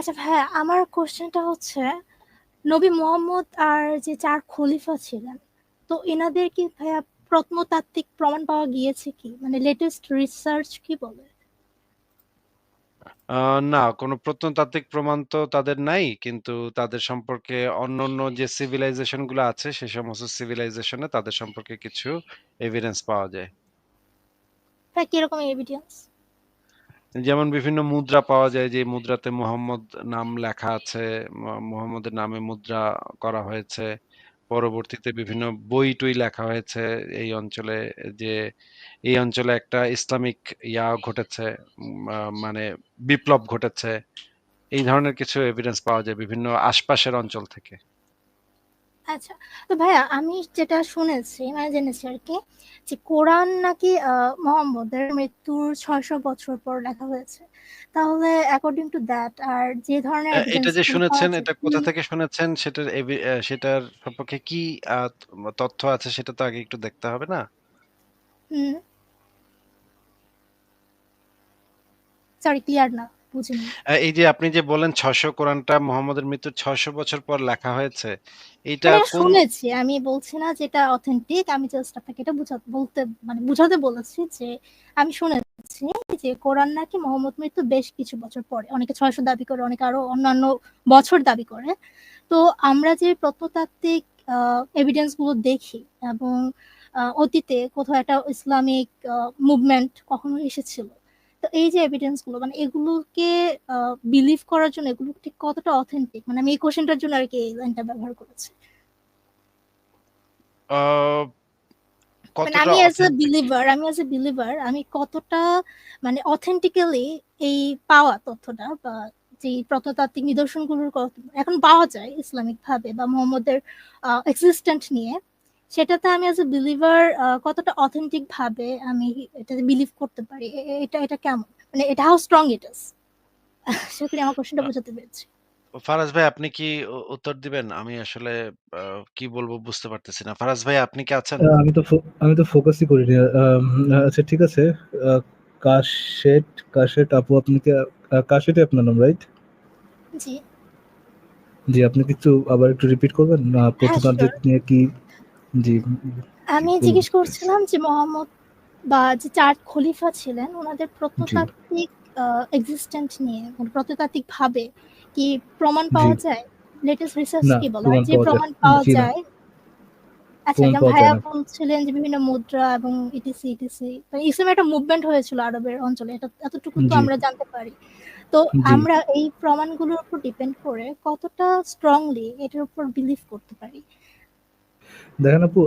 আচ্ছা ভাইয়া আমার কোশ্চেনটা হচ্ছে নবী মোহাম্মদ আর যে চার খলিফা ছিলেন তো এনাদের কি ভাইয়া প্রত্নতাত্ত্বিক প্রমাণ পাওয়া গিয়েছে কি? মানে লেটেস্ট রিসার্চ কি বলে? না কোনো প্রত্নতাত্ত্বিক প্রমাণ তো তাদের নাই কিন্তু তাদের সম্পর্কে অন্য অন্য যে সিভিলাইজেশনগুলো আছে সে সমস্ত সিভিলাইজেশনে তাদের সম্পর্কে কিছু এভিডেন্স পাওয়া যায়। ভাই কীরকম এভিডেন্স যেমন বিভিন্ন মুদ্রা পাওয়া যায়, যে মুদ্রাতে মোহাম্মদ নাম লেখা আছে মোহাম্মদের নামে মুদ্রা করা হয়েছে। পরবর্তীতে বিভিন্ন বই টই লেখা হয়েছে এই অঞ্চলে, যে এই অঞ্চলে একটা ইসলামিক ইয়া ঘটেছে মানে বিপ্লব ঘটেছে। এই ধরনের কিছু এভিডেন্স পাওয়া যায় বিভিন্ন আশপাশের অঞ্চল থেকে। আচ্ছা তো ভাইয়া আমি যেটা শুনেছি মানে জেনেছি আর কি যে কোরআন নাকি মোহাম্মদের মৃত্যুর ছয়শো বছর পর লেখা হয়েছে। তাহলে অ্যাকর্ডিং টু দ্যাট আর যে ধরনের এটা যে শুনেছেন এটা কোথা থেকে শুনেছেন সেটার সেটার সম্পর্কে কি তথ্য আছে সেটা তো আগে একটু দেখতে হবে না? হুম। সরি ক্লিয়ার না। এই যে আপনি যে বলেন ছশো কোরআনটা মোহাম্মদের মৃত্যুর ছয়শো বছর পর লেখা হয়েছে এইটা মানে শুনেছি আমি বলছি না যেটা অথেন্টিক আমি জাস্ট আপনাকে এটা বুঝাতে বলতে মানে বুঝাতে বলেছি যে আমি শুনেছি যে কোরআন নাকি মোহাম্মদ মৃত্যু বেশ কিছু বছর পরে অনেকে ছয়শো দাবি করে অনেকে আরও অন্যান্য বছর দাবি করে। তো আমরা যে প্রত্নতাত্ত্বিক এভিডেন্সগুলো দেখি এবং অতীতে কোথাও একটা ইসলামিক মুভমেন্ট কখনো এসেছিল তো এই যে এভিডেন্সগুলো মানে এগুলোকে বিলিভ করার জন্য এগুলো ঠিক কতটা অথেন্টিক মানে আমি এই কোশ্চেনটার জন্য আর কি এই লাইনটা ব্যবহার করেছি। মানে আমি অ্যাজ এ বিলিভার আমি অ্যাজ এ বিলিভার আমি কতটা মানে অথেন্টিক্যালি এই পাওয়া তথ্যটা বা যে প্রত্নতাত্ত্বিক নিদর্শনগুলোর এখন পাওয়া যায় ইসলামিক ভাবে বা মোহাম্মদের এক্সিস্টেন্ট নিয়ে। সেটাতে আমি অ্যাজ এ বিলিভার কতটা অথেন্টিক ভাবে আমি এটাতে বিলিভ করতে পারি? এটা এটা কেমন? মানে এটা হাউ স্ট্রং ইট ইস আশা করি আমার কোশ্চেনটা বোঝাতে পেরেছি। ফারাজ ভাই আপনি কি উত্তর দিবেন? আমি আসলে কি বলব বুঝতে পারতেছি না। ফারাজ ভাই আপনি কি আছেন? আমি তো আমি তো ফোকাসই করিনি। আম, আচ্ছা ঠিক আছে। আহ, কাশেট কাশেট আপু আপনি কি কাশেটে আপনার নাম রাইট জি। জি আপনি কিছু আবার একটু রিপিট করবেন? না প্রত্নতান্ত্রিক নিয়ে কি জি। আমি জিজ্ঞেস করছিলাম যে মোহাম্মদ বা যে চার খলিফা ছিলেন ওনাদের প্রত্নতাত্ত্বিক এক্সিস্টেন্ট নিয়ে মানে প্রত্নতাত্ত্বিক ভাবে কি প্রমাণ পাওয়া যায়? লেটেস্ট রিসার্চ কি বলে যে প্রমাণ পাওয়া যায়? আচ্ছা যেমন ভাইয়া বলছিলেন যে বিভিন্ন মুদ্রা এবং ইটিসি একটা মুভমেন্ট হয়েছিল আরবের অঞ্চলে এটা এতটুকু তো আমরা জানতে পারি। তো আমরা এই প্রমাণগুলোর উপর ডিপেন্ড করে কতটা স্ট্রংলি এটার উপর বিলিভ করতে পারি? দেখেন আপু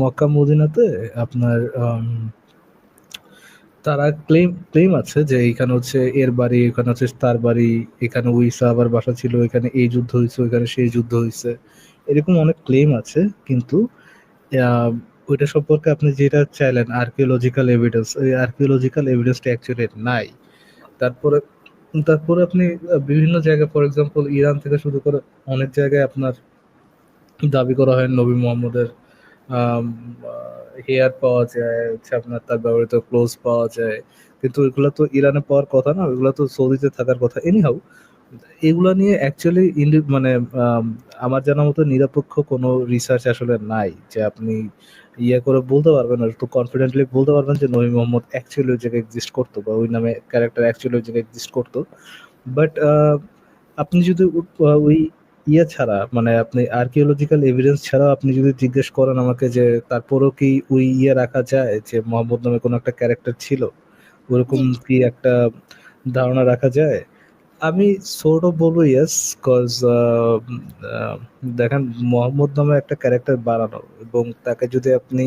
মক্কা মদিনাতে আপনার তারা ক্লেম ক্লেম আছে যে এখানে হচ্ছে এর বাড়ি, এখানে হচ্ছে তার বাড়ি, এখানে ওই সাহাবার বাসা ছিল, এখানে এই যুদ্ধ হয়েছে, ওইখানে সেই যুদ্ধ হয়েছে। এরকম অনেক ক্লেম আছে, কিন্তু ওইটা সম্পর্কে আপনি যেটা চাইলেন আর্কিওলজিক্যাল এভিডেন্স ওই আর্কিওলজিক্যাল এভিডেন্সটা অ্যাকচুয়ালি নাই। তারপরে তারপরে আপনি বিভিন্ন জায়গায় ফর এক্সাম্পল ইরান থেকে শুরু করে অনেক জায়গায় আপনার দাবি করা হয় নবী মোহাম্মদের হেয়ার পাওয়া যায়, হচ্ছে আপনার তার ব্যবহৃত ক্লোজ পাওয়া যায়। কিন্তু এগুলো তো ইরানে পাওয়ার কথা না, এগুলো তো সৌদিতে থাকার কথা। এনিহাউ এগুলো নিয়ে অ্যাকচুয়ালি মানে আমার জানা মতো নিরপেক্ষ কোনো রিসার্চ আসলে নাই যে আপনি ইয়ে করে বলতে পারবেন আর তো কনফিডেন্টলি বলতে পারবেন যে নবী মোহাম্মদ অ্যাকচুয়ালি ওই জায়গায় এক্সিস্ট করতো বা ওই নামে ক্যারেক্টার অ্যাকচুয়ালি ওই জায়গায় এক্সিস্ট করতো। বাট আপনি যদি ওই ইয়ে ছাড়া মানে আপনি আর্কিওলজিক্যাল এভিডেন্স ছাড়া আপনি যদি জিজ্ঞেস করেন আমাকে যে তারপরও কি ওই ইয়ে রাখা যায় যে মোহাম্মদ নামে কোনো একটা ক্যারেক্টার ছিল ওরকম কি একটা ধারণা রাখা যায়? আমি সোর্ট অফ বলব ইয়েস কজ দেখেন মোহাম্মদ নামে একটা ক্যারেক্টার বানানো এবং তাকে যদি আপনি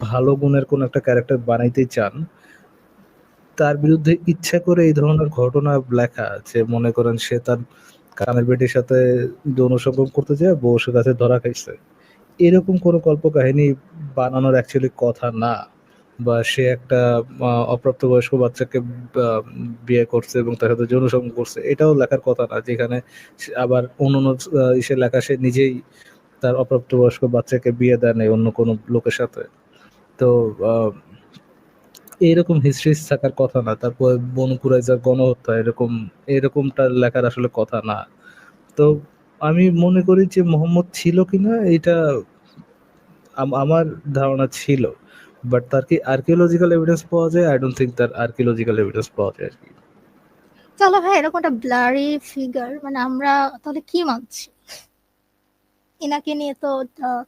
ভালো গুণের কোনো একটা ক্যারেক্টার বানাইতে চান তার বিরুদ্ধে ইচ্ছা করে এই ধরনের ঘটনা লেখা যে মনে করেন সে তার কানের বেটির সাথে যৌন সঙ্গম করতে যায় বউসের কাছে ধরা খাইছে। এরকম কোনো কল্পকাহিনী বানানোর অ্যাকচুয়ালি কথা না। বা সে একটা অপ্রাপ্তবয়স্ক বাচ্চাকে বিয়ে করছে এবং তার সাথে যৌন সঙ্গম করছে, এটাও লেখার কথা না। যেখানে আবার অন্য অন্য ইসে লেখা সে নিজেই তার অপ্রাপ্তবয়স্ক বাচ্চাকে বিয়ে দেয় নাই অন্য কোনো লোকের সাথে। তো এরকম হিস্ট্রিজ থাকার কথা না। তারপর বনু যা গণহত্যা, এরকম, এরকমটা লেখার আসলে কথা না। তো আমি মনে করি যে মোহাম্মদ ছিল কিনা আম, আমার ধারণা ছিল। বাট তার কি আর্কিওলজিক্যাল এভিডেন্স পাওয়া যায়? আই ডোন্ট থিংক তার আর্কিওলজিক্যাল এভিডেন্স পাওয়া যায় আর কি চলো ভাই, এরকম একটা ব্লারি ফিগার মানে আমরা তাহলে কি মানছি? এনাকে নিয়ে তো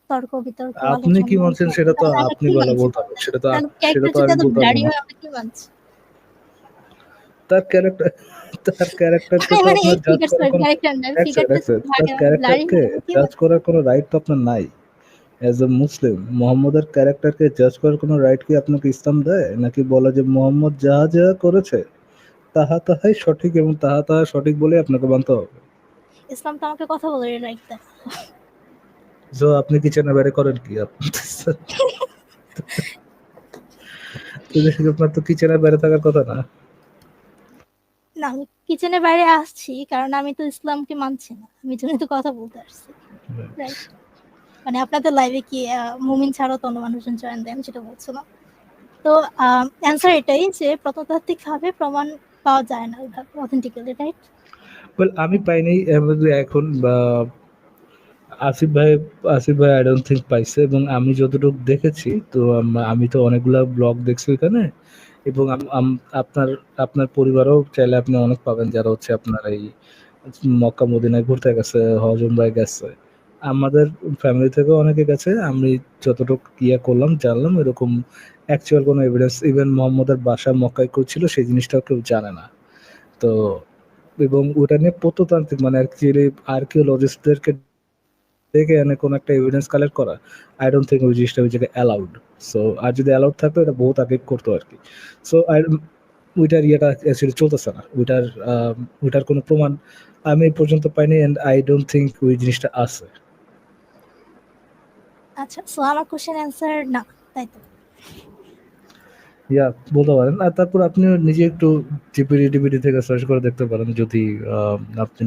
তর্ক-বিতর্ক আপনি কি মানছেন সেটা তো আপনি কি বলা বলতে হবে। সেটা তো সেটা তো আমি বলতে? তার ক্যারেক্টার তার ক্যারেক্টারকে তো মানে আপনার জাজ ক্যারেক্টার। তার ক্যারেক্টারকে জাজ করার কোনো রাইট তো আপনার নাই। অ্যাজ এ মুসলিম মোহাম্মদের ক্যারেক্টারকে জাজ করার কোনো রাইট কি আপনাকে ইসলাম দেয়? নাকি বলে যে মোহাম্মদ যা যা করেছে তাহা, তাহাই সঠিক এবং তাহা, তাহা সঠিক বলেই আপনাকে মানতে হবে? ইসলাম তো আমাকে কথা বলার রাইট দেয়। সো আপনি কিচেনের বাইরে করেন কি? আপনি তো আপনার তো কিচেনের বাইরে থাকার কথা না। না আমি কিচেনের বাইরে আসছি কারণ আমি তো ইসলামকে মানছি না। আমি এজন্যই তো কথা বলতে আসছি। মানে আপনাদের লাইভে কি মুমিন ছাড়াও তো অন্য মানুষজন জয়েন আমি সেটা বলছিলাম। তো আ অ্যান্সার এটাই যে প্রত্নতাত্ত্বিকভাবে প্রমাণ পাওয়া যায় না অথেন্টিক্যালি রাইট? ওয়েল আমি পাইনি এখন আসিফ ভাই আসিফ ভাই আই ডোন্ট থিংক পাইছে এবং আমি যতটুকু দেখেছি তো আমি তো অনেকগুলা ব্লগ দেখছি ওইখানে এবং আপনার আপনার পরিবারও চাইলে আপনি অনেক পাবেন যারা হচ্ছে আপনার এই মক্কা মদিনায় ঘুরতে গেছে, হজ উমরায় গেছে। আমাদের ফ্যামিলি থেকেও অনেকে গেছে। আমি যতটুকু ইয়ে করলাম জানলাম এরকম অ্যাকচুয়াল কোনো এভিডেন্স ইভেন মোহাম্মদের বাসা মক্কায় কেউ ছিল সেই জিনিসটাও কেউ জানে না। তো এবং ওটা নিয়ে প্রত্নতান্ত্রিক মানে আর্কিওলজিস্টদেরকে ডেকে এনে কোনো একটা এভিডেন্স কালেক্ট করা আই ডোন্ট থিংক ওই জিনিসটা ওই জায়গায় অ্যালাউড। সো আর যদি অ্যালাউড থাকতো এটা বহুত আগে করতো আরকি। সো আই ওইটার ইয়েটা অ্যাকচুয়ালি চলতেছে না। ওইটার ওইটার কোনো প্রমাণ আমি এই পর্যন্ত পাইনি অ্যান্ড আই ডোন্ট থিংক ওই জিনিসটা আছে। আচ্ছা সো আমার কোয়েশ্চেন অ্যান্সার না, তাই তো? ইয়া বলতে পারেন। আর তারপর আপনিও নিজে একটু থেকে সার্চ করে দেখতে পারেন যদি আপনি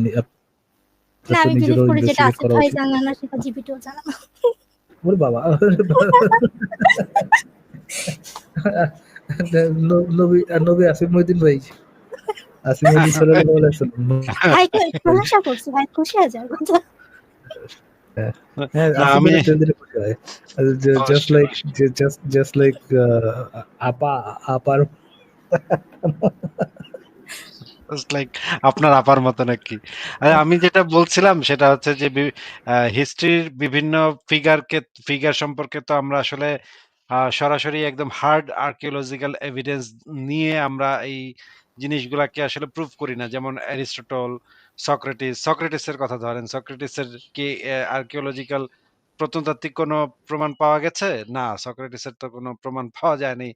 নি না আমি বিলিভ করি যেটা ইনভেস্টিগেট ভাই উচিত। না সেটা জিপিটিও জানে না। ওরে বাবা! নবী নবী আসিফ মহিউদ্দিন ভাই। আসিফ মহিউদ্দিন সাল্লাল্লাহু আলাইহি ওয়াসাল্লাম। ভাইকে প্রশংসা করছি ভাই খুশি হয়ে যাও। না আসিফ আমি ভাইয়ের ট্রেন দিলে খুশি। Just like just just like আপা আপার লাইক আপনার আপার মতো নাকি? আমি যেটা বলছিলাম সেটা হচ্ছে যে হিস্ট্রির বিভিন্ন ফিগারকে ফিগার সম্পর্কে তো আমরা আসলে সরাসরি একদম হার্ড আর্কিওলজিক্যাল এভিডেন্স নিয়ে আমরা এই জিনিসগুলাকে আসলে প্রুভ করি না। যেমন অ্যারিস্টটল, সক্রেটিস, সক্রেটিসের কথা ধরেন। সক্রেটিসের কি আর্কিওলজিক্যাল প্রত্নতাত্ত্বিক কোনো প্রমাণ পাওয়া গেছে? না, সক্রেটিসের তো কোনো প্রমাণ পাওয়া যায়নি।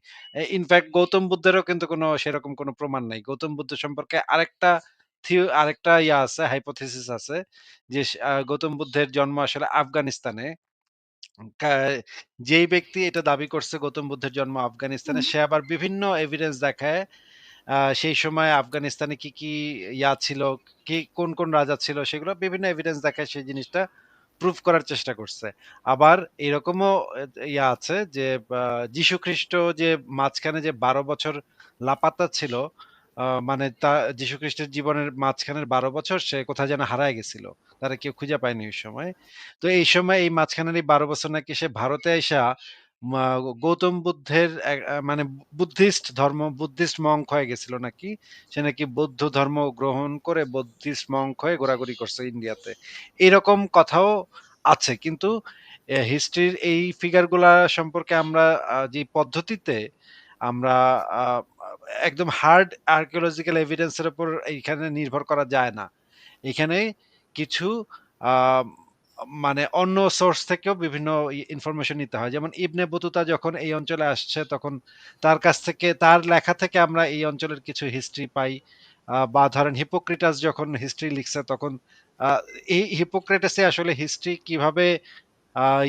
ইনফ্যাক্ট গৌতম বুদ্ধেরও কিন্তু কোনো সেরকম কোনো প্রমাণ নাই। গৌতম বুদ্ধ সম্পর্কে আরেকটা থিও আরেকটা ইয়া আছে, হাইপোথিসিস আছে যে গৌতম বুদ্ধের জন্ম আসলে আফগানিস্তানে। যেই ব্যক্তি এটা দাবি করছে গৌতম বুদ্ধের জন্ম আফগানিস্তানে সে আবার বিভিন্ন এভিডেন্স দেখায় সেই সময় আফগানিস্তানে কি, কি ইয়া ছিল, কি কোন, কোন রাজা ছিল সেগুলো বিভিন্ন এভিডেন্স দেখায় সেই জিনিসটা প্রুভ করার চেষ্টা করছে। আবার এরকমও ইয়া আছে যে যীশু খ্রিস্ট যে মাঝখানে যে ১২ বছর লাপাতা ছিল, মানে তা যীশু খ্রিস্টের জীবনের মাঝখানের ১২ বছর সে কোথায় যেন হারায় গেছিল। তারা কেউ খুঁজে পায়নি ওই সময়। তো এই সময় এই মাঝখানের এই ১২ বছর নাকি সে ভারতে মা গৌতম বুদ্ধের মানে বুদ্ধিস্ট ধর্ম, বুদ্ধিস্ট মঙ্ক হয়ে গেছিল নাকি। সে নাকি বৌদ্ধ ধর্ম গ্রহণ করে বুদ্ধিস্ট মঙ্ক হয়ে ঘোরাঘুরি করছে ইন্ডিয়াতে। এরকম কথাও আছে। কিন্তু হিস্ট্রির এই ফিগারগুলা সম্পর্কে আমরা যে পদ্ধতিতে আমরা একদম হার্ড আর্কিওলজিক্যাল এভিডেন্স এর উপর এইখানে নির্ভর করা যায় না। এখানে কিছু মানে অন্য সোর্স থেকেও বিভিন্ন ইনফরমেশন নিতে হয়। যেমন ইবনে বতুতা যখন এই অঞ্চলে আসছে তখন তার কাছ থেকে তার লেখা থেকে আমরা এই অঞ্চলের কিছু হিস্ট্রি পাই। বা ধরেন হিপোক্রেটাস যখন হিস্ট্রি লিখছে তখন এই হিপোক্রেটাসে আসলে হিস্ট্রি কীভাবে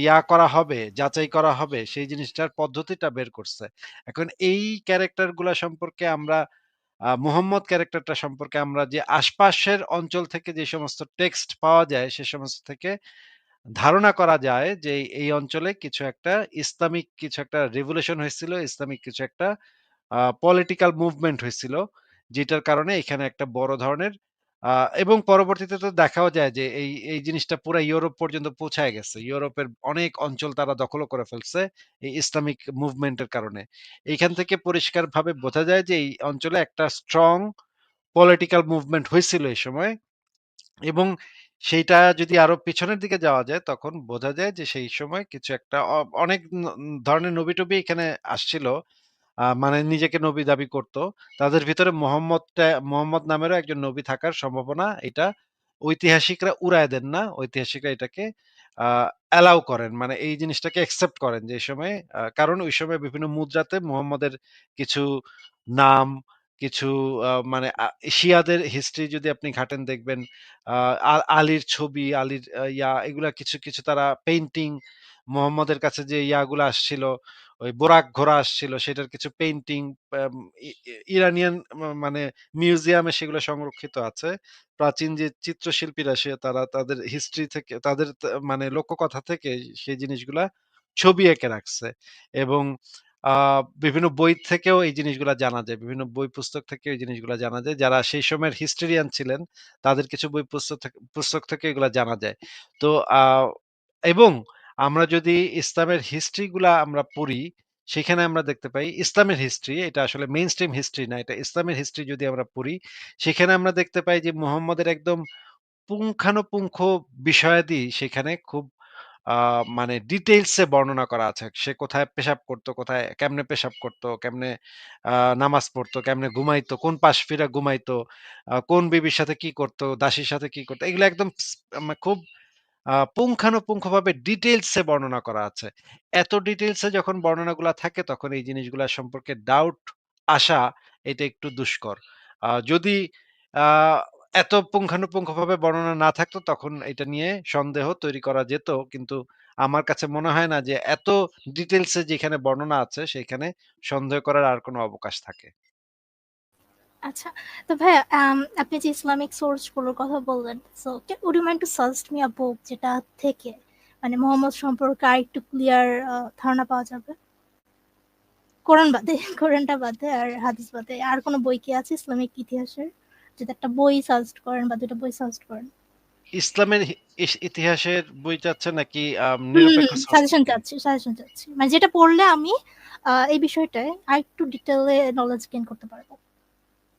ইয়া করা হবে, যাচাই করা হবে সেই জিনিসটার পদ্ধতিটা বের করছে। এখন এই ক্যারেক্টারগুলা সম্পর্কে আমরা মুহাম্মদ ক্যারেক্টারটা সম্পর্কে আমরা যে আশপাশের অঞ্চল থেকে যে সমস্ত টেক্সট পাওয়া যায় সে সমস্ত থেকে ধারণা করা যায় যে এই অঞ্চলে কিছু একটা ইসলামিক কিছু একটা রেভুলেশন হয়েছিল, ইসলামিক কিছু একটা পলিটিক্যাল মুভমেন্ট হয়েছিল যেটার কারণে এখানে একটা বড় ধরনের এবং পরবর্তীতে তো দেখাও যায় যে এই এই জিনিসটা পুরো ইউরোপ পর্যন্ত পৌঁছায় গেছে। ইউরোপের অনেক অঞ্চল তারা দখলও করে ফেলছে এই ইসলামিক মুভমেন্টের কারণে। এইখান থেকে পরিষ্কারভাবে বোঝা যায় যে এই অঞ্চলে একটা স্ট্রং পলিটিক্যাল মুভমেন্ট হয়েছিল এই সময় এবং সেইটা যদি আরও পিছনের দিকে যাওয়া যায় তখন বোঝা যায় যে সেই সময় কিছু একটা অনেক ধরনের নবী টবি এখানে আসছিল। মানে নিজেকে নবী দাবি করত। তাদের ভিতরে মোহাম্মদটা, মোহাম্মদ নামেরও একজন নবী থাকার সম্ভাবনা এটা ঐতিহাসিকরা উড়ায় দেন না। ঐতিহাসিকরা এটাকে অ্যালাউ করেন। মানে এই জিনিসটাকে অ্যাকসেপ্ট করেন যে সময় কারণ ওই সময় বিভিন্ন মুদ্রাতে মোহাম্মদের কিছু নাম কিছু মানে শিয়াদের হিস্ট্রি যদি আপনি ঘাটেন দেখবেন আলীর ছবি, আলীর ইয়া, এগুলা কিছু কিছু তারা পেইন্টিং মোহাম্মদের কাছে যে ইয়াগুলো আসছিল, ওই বোরাক ঘোড়া আসছিল, সেটার কিছু পেইন্টিং ইরানিয়ান মানে মিউজিয়ামে সেগুলো সংরক্ষিত আছে। প্রাচীন যে চিত্রশিল্পীরা, সে তারা তাদের হিস্ট্রি থেকে, তাদের মানে লোককথা থেকে সেই জিনিসগুলা ছবি এঁকে রাখছে। এবং বিভিন্ন বই থেকেও এই জিনিসগুলা জানা যায়। বিভিন্ন বই পুস্তক থেকে এই জিনিসগুলা জানা যায়। যারা সেই সময়ের হিস্টোরিয়ান ছিলেন, তাদের কিছু বই পুস্তক পুস্তক থেকে এগুলা জানা যায়। তো এবং আমরা যদি ইসলামের হিস্ট্রি গুলা আমরা পড়ি, সেখানে আমরা দেখতে পাই, ইসলামের হিস্ট্রি, এটা আসলে মেইন স্ট্রিম হিস্ট্রি না, এটা ইসলামের হিস্ট্রি যদি আমরা পড়ি, সেখানে আমরা দেখতে পাই যে মুহাম্মদের একদম পুঙ্খানুপুঙ্খ বিষয়াদি সেখানে খুব মানে ডিটেইলসে বর্ণনা করা আছে। সে কোথায় পেশাব করতো, কোথায় কেমনে পেশাব করতো, কেমনে নামাজ পড়তো, কেমনে ঘুমাইতো, কোন পাশ ফিরা ঘুমাইতো কোন বিবির সাথে কি করতো, দাসীর সাথে কি করতো, এগুলো একদম মানে খুব পুঙ্খানুপুঙ্খভাবে ডিটেইলসে বর্ণনা করা আছে। এত ডিটেইলসে যখন বর্ণনাগুলা থাকে, তখন এই জিনিসগুলা সম্পর্কে ডাউট আসা, এটা একটু দুষ্কর। যদি এত পুঙ্খানুপুঙ্খভাবে বর্ণনা না থাকতো তখন এটা নিয়ে সন্দেহ তৈরি করা যেত। কিন্তু আমার কাছে মনে হয় না যে এত ডিটেলসে যেখানে বর্ণনা আছে সেখানে সন্দেহ করার আর কোনো অবকাশ থাকে। আচ্ছা তো ভাইয়া আপনি যে ইসলামিক সোর্সগুলোর কথা বললেন so would you to suggest me a book যেটা থেকে মানে মোহাম্মদ সম্পর্কে আর একটু ক্লিয়ার ধারণা পাওয়া যাবে? কোরআন বাদে, কোরআনটা বাদে আর হাদিস বাদে, আর কোনো বই কি আছে ইসলামিক ইতিহাসের? একটা বই সাজেস্ট করেন বা দুটো বই সাজেস্ট করেন। ইসলামের ইতিহাসের বই চাচ্ছে নাকি সাজেশন চাচ্ছি সাজেশন চাচ্ছি। মানে যেটা পড়লে আমি এই বিষয়টায় ডিটেলে নলেজ গেইন করতে পারব।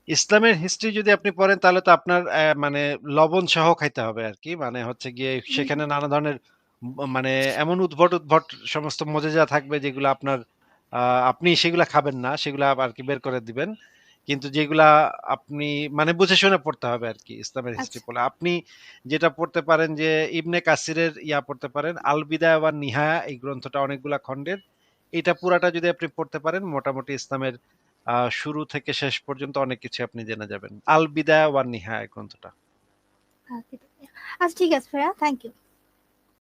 ইসলামের হিস্ট্রি যদি আপনি পড়েন তাহলে তো আপনার মানে লবণ সহ খাইতে হবে আর কি। মানে হচ্ছে গিয়ে সেখানে নানা ধরনের মানে এমন উদ্ভট উদ্ভট সমস্ত মজেজা থাকবে যেগুলো আপনার আপনি সেগুলা খাবেন না সেগুলা আর কি বের করে দিবেন। কিন্তু যেগুলা আপনি মানে বুঝে শুনে পড়তে হবে আর কি ইসলামের হিস্ট্রি আচ্ছা। পড়লে আপনি যেটা পড়তে পারেন যে ইবনে কাসিরের ইয়া পড়তে পারেন আল বিদায়া ওয়ান নিহায়া এই গ্রন্থটা অনেকগুলা খণ্ডের। এটা পুরাটা যদি আপনি পড়তে পারেন মোটামুটি ইসলামের আহ, শুরু থেকে শেষ পর্যন্ত অনেক কিছু আপনি জেনে যাবেন। আল বিদায়া ওয়ান নিহায়া এই গ্রন্থটা। আচ্ছা ঠিক আছে ভাইয়া থ্যাংক ইউ